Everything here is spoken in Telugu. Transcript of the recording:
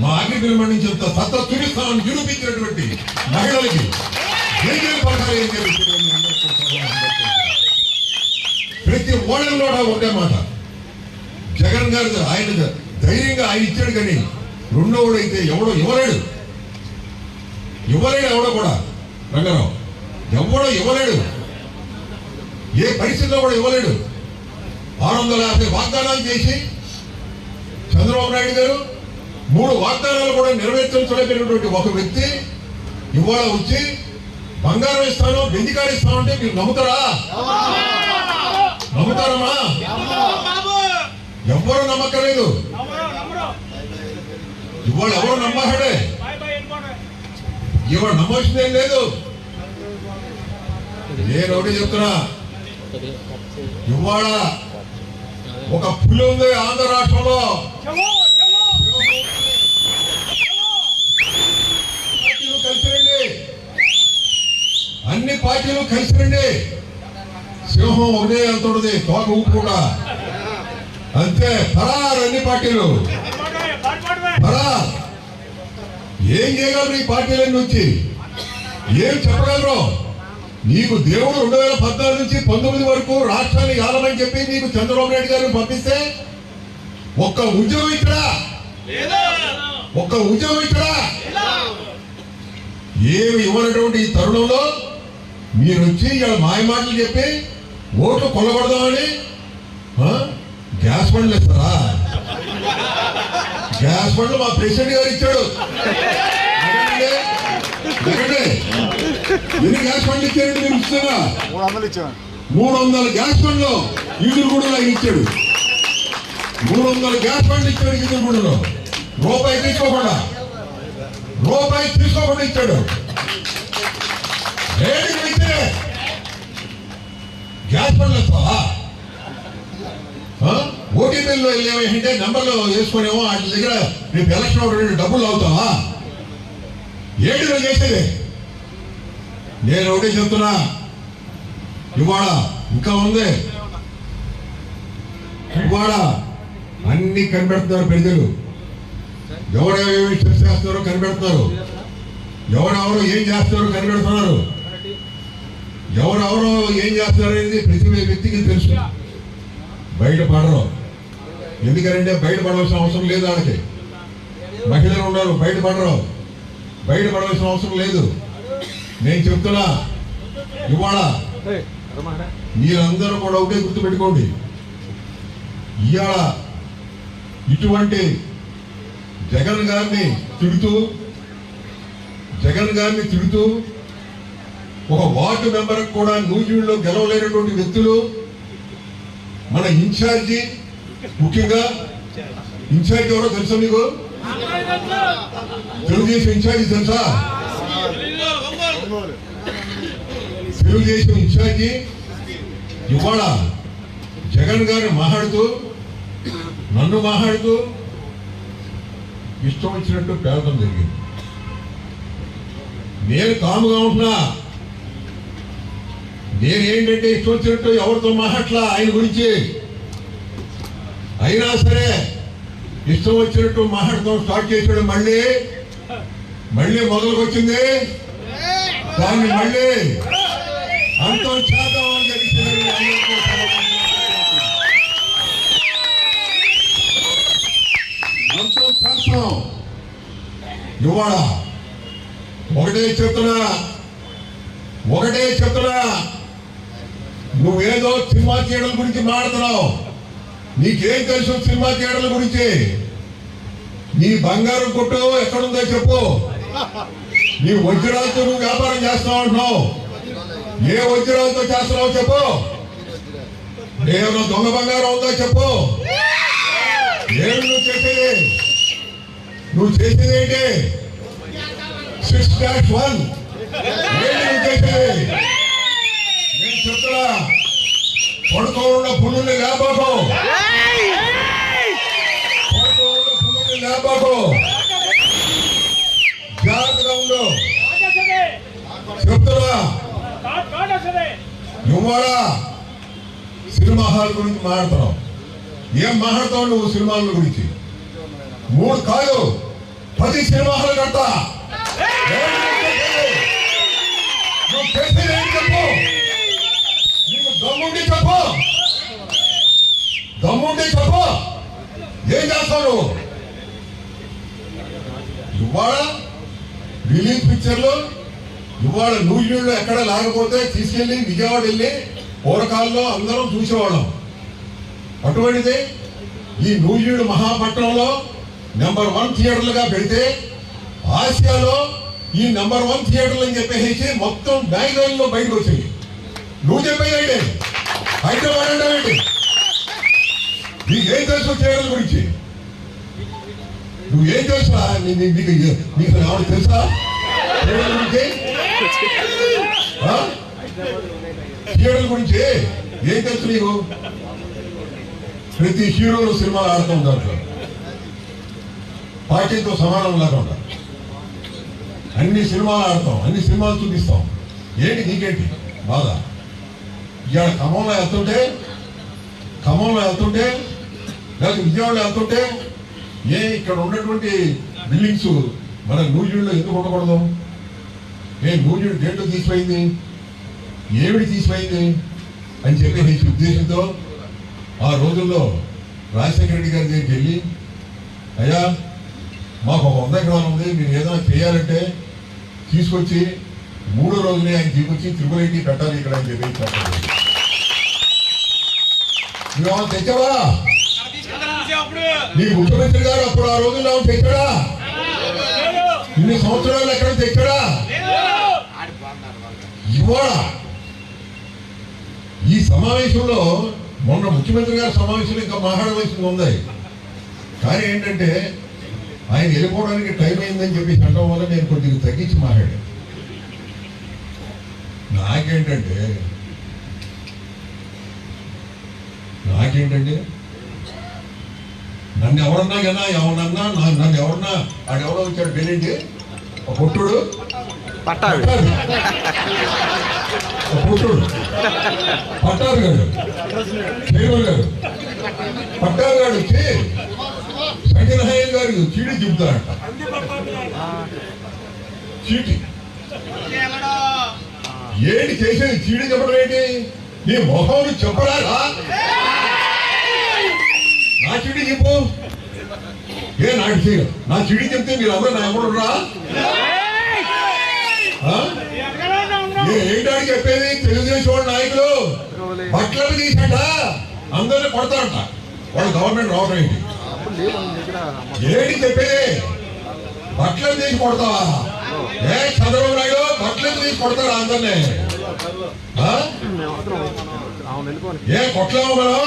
మా అగ్ని నిర్మాణించేంత సత్త తురిస్తామని నిరూపించినటువంటి మహిళలకి ప్రతి ఓడల్లో ఒకే మాట. జగన్ గారు ఆయన ధైర్యంగా ఆయన ఇచ్చాడు కానీ రెండోవాడు అయితే ఎవడో ఇవ్వలేడు. ఇవ్వలేడు ఎవడో కూడా. రంగారావు ఎవడో ఇవ్వలేడు. ఏ పరిస్థితిలో కూడా ఇవ్వలేడు. ఆరు వందల యాభై వాగ్దానాలు చేసి చంద్రబాబు నాయుడు గారు మూడు వాగ్దానాలు కూడా నెరవేర్చలేకపోయినటువంటి ఒక వ్యక్తి ఇవాళ వచ్చి బంగారం ఇస్తాను బెంజికారు ఇస్తాను అంటే మీరు నమ్ముతారా? నమ్ముతారమ్మా. ఎవ్వరు నమ్మకలేదు ఇవాళ ఎవరు నమ్మకడే? ఇవాళ నమ్మవలసిందేం లేదు. నేను ఒకటి చెప్తున్నా? ఇవాళ ఒక పులి ఉంది ఆంధ్ర రాష్ట్రంలో పార్టీలు కలిసి రండి పార్టీలు కలిసి రండి సింహం ఒకటే వెళ్తుంటది తోక ఊపుకుండా అంతే పరారు అన్ని పార్టీలు. పరార్. ఏం చేయగలరు ఈ పార్టీలన్నీ వచ్చి? ఏం చెప్పగలరు? నీకు దేవుడు రెండు వేల పద్నాలుగు నుంచి పంతొమ్మిది వరకు రాష్ట్రాన్ని ఆలమని చెప్పి నీకు చంద్రబాబు నాయుడు గారిని పంపిస్తే ఒక్క ఉద్యోగం ఇక్కడ ఒక్క ఉద్యోగం ఇక్కడ ఏమి ఇవ్వనటువంటి ఈ తరుణంలో మీరు వచ్చి ఇక్కడ మాయ మాటలు చెప్పి ఓట్లు కొల్లగొడదామని ఆ? గ్యాస్ బండ్లు ఇస్తారా? గ్యాస్ బండ్లు మా ప్రెసిడెంట్ గారు ఇచ్చాడు? ఎన్ని గ్యాస్ బండ్లు ఇచ్చారండి మీరు ఇస్తున్నా మూడు వందలు ఇచ్చాను మూడు వందల గ్యాస్ బండ్లు ఈదురుగుడులో ఆయన ఇచ్చాడు. మూడు వందల గ్యాస్ బండ్లు ఇచ్చాడు ఈదురుగుడులో రూపాయి తీసుకోకుండా. రూపాయి తీసుకోకుండా ఇచ్చాడు. రేటుకి ఇచ్చే గ్యాస్ బండ్లు ఇస్తావా ఓటీపీలో వెళ్ళేమంటే నెంబర్లు వేసుకునేమో వాటి దగ్గర రేపు ఎలక్షన్ రెండు డబ్బులు అవుతావా ఏంటి నువ్వు చేసేది నేను ఒకటే చెప్తున్నా ఇవాళ ఇంకా ఉంది ఇవాళ అన్ని కనిపెడుతున్నారు ప్రజలు ఎవరెవరు చేస్తారో కనిపెడుతున్నారు ఎవరెవరు ఏం చేస్తారో కనిపెడుతున్నారు ఎవరెవరో ఏం చేస్తారు అనేది ప్రతి వ్యక్తికి తెలుసు. బయట పడరు. ఎందుకంటే బయట పడవలసిన అవసరం లేదు వాళ్ళకి మహిళలు ఉన్నారు బయట పడరు. బయట పడవలసిన అవసరం లేదు. నేను చెప్తున్నా ఇవాళ మీరందరూ కూడా ఒకటే గుర్తుపెట్టుకోండి. ఇవాళ ఇటువంటి జగన్ గారిని తిడుతూ జగన్ గారిని తిడుతూ ఒక వార్డు మెంబర్ కూడా నూజివీడులో గెలవలేనటువంటి వ్యక్తులు మన ఇన్ఛార్జి ముఖ్యంగా ఇన్ఛార్జి ఎవరో తెలుసా మీకు? తెలుగుదేశం ఇన్ఛార్జి తెలుసా? తెలుగుదేశం ఇన్ఛార్జి ఇవాళ జగన్ గారిని మాట్లాడుతూ నన్ను మాట్లాడుతూ ఇష్టం వచ్చినట్టు పేదం జరిగింది. నేను కాముగా ఉంటున్నా. నేనేంటంటే ఇష్టం వచ్చినట్టు ఎవరితో మాట్లాడలా ఆయన గురించి. అయినా సరే ఇష్టం వచ్చినట్టు మాట్లాడటం స్టార్ట్ చేసాడు మళ్ళీ. మళ్ళీ మొదలుకొచ్చింది. దాన్ని మళ్ళీ అంతం చేద్దాం అని అంతం చేస్తాం ఇవాళ ఒకటే చెప్తున్నా. ఒకటే చెప్తున్నా. నువ్వేదో సినిమా చేయడం గురించి మాట్లాడుతున్నావు. నీకేం తెలుసు సినిమా చేయడం గురించి? నీ బంగారం కొట్టు ఎక్కడుందో చెప్పు. నీ వజ్రాలతో నువ్వు వ్యాపారం చేస్తావు అంటున్నావు. ఏ వజ్రాలతో చేస్తున్నావు చెప్పు. ఏమైనా దొంగ బంగారం ఉందో చెప్పు. ఏమి నువ్వు చేసేది? నువ్వు చేసేది ఏంటి? Six dash one. ఏంటి నువ్వు చేసేది? ఇవాళ సినిమా హాల్ గురించి మాట్లాడుతున్నావు. ఏం మాట్లాడతావు నువ్వు సినిమాల గురించి? మూడు కాదు పది సినిమా హాల్ కడతా. నువ్వు చేసేది ఏంటి చెప్పు? నీకు దమ్ముండి చెప్పు. దమ్ముండి చెప్పు. ఏం చేస్తావు నువ్వు? ఇవాళ రిలీజ్ పిక్చర్లో ఇవాళ నూజివీడులో ఎక్కడ లేకపోతే తీసుకెళ్ళి విజయవాడ వెళ్ళి పూరకాల్లో అందరం చూసేవాళ్ళం. అటువంటిది ఈ నూజివీడు మహాపట్నంలో నెంబర్ వన్ థియేటర్లుగా పెడితే ఆసియాలో ఈ నెంబర్ వన్ థియేటర్లు అని చెప్పేసి మొత్తం బ్యాంగ్లూరులో బయటకు వచ్చింది నువ్వు చెప్పేయండి హైదరాబాద్ అంటే నీకేం తెలుసు థియేటర్ల గురించి? నువ్వేం తెలుసా నీ- నీకు నీకు ఏమైనా తెలుసా? థియేటర్ల గురించి? హీరోల గురించి ఏం తెలుసు నీకు? ప్రతి హీరోలు సినిమాలు ఆడుతూ ఉంటారు పార్టీతో సమానం లేకుండా అన్ని సినిమాలు ఆడతాం అన్ని సినిమాలు చూపిస్తాం. ఏంటి నీకేంటి? బాధ? ఇవాళ ఖమ్మంలో వెళ్తుంటే ఖమ్మంలో వెళ్తుంటే లేకపోతే విజయవాడలో వెళ్తుంటే ఏ ఇక్కడ ఉన్నటువంటి బిల్డింగ్స్ మన న్యూజిలాండ్లో ఎందుకు ఉండకూడదు? ఏ నూజివీడు గేట్లు తీసిపోయింది. ఏమిటి తీసిపోయింది? అని చెప్పేసి ఉద్దేశంతో ఆ రోజుల్లో రాజశేఖర రెడ్డి గారి దగ్గరికి వెళ్ళి అయ్యా మాకు ఒక వంద ఎకరాలు ఉంది మీరు ఏదైనా చేయాలంటే తీసుకొచ్చి మూడో రోజునే ఆయన తీసుకొచ్చి త్రిపురెడ్డి పెట్టాలి ఇక్కడ అని చెప్పి తెచ్చావా? నీ ముఖ్యమంత్రి గారు అప్పుడు ఆ రోజుల్లో తెచ్చాడా? ఇన్ని సంవత్సరాలు ఎక్కడ తెచ్చాడా? ఇవాళ ఈ సమావేశంలో మొన్న ముఖ్యమంత్రి గారి సమావేశంలో ఇంకా మాట్లాడవలసింది ఉంది. కానీ ఏంటంటే ఆయన వెళ్ళిపోవడానికి టైం అయిందని చెప్పి అంటం వల్ల నేను కొద్దిగా తగ్గించి మాట్లాడాను. నాకేంటంటే నాకేంటంటే నన్ను ఎవరన్నా కదా ఎవరన్నా నా- నన్ను ఎవరన్నా ఆడెవడో వచ్చాడు పెళ్ళింటి ఒక పుట్టుడు. పట్టాడు పట్టాడు పట్టారు గారు. కేవల్ గారు. పట్టారు గారు వచ్చి సంజనహయ్య గారు చీడి చెబుతారంట. చీటి. ఏంటి చేసేది? చీడి చెప్పడం ఏంటి? నీ మొహం చెప్పరాదా? నా చీడి చెప్పు. ఏ నాకు చీడ నా చీడి చెప్తే మీరు అందరూ నా ఎవరురా ఏంటని చెప్పేది? తెలుగుదేశం నాయకులు. బట్టలు తీసాట అందరిని కొడతారంట. వాళ్ళు గవర్నమెంట్ రావడం ఏంటి? ఏంటి చెప్పేది? బట్టలు తీసి కొడతావా? ఏ చంద్రబాబు నాయుడు బట్టలు తీసి కొడతారా అందరినీ? ఏ కొట్టలేము మనం?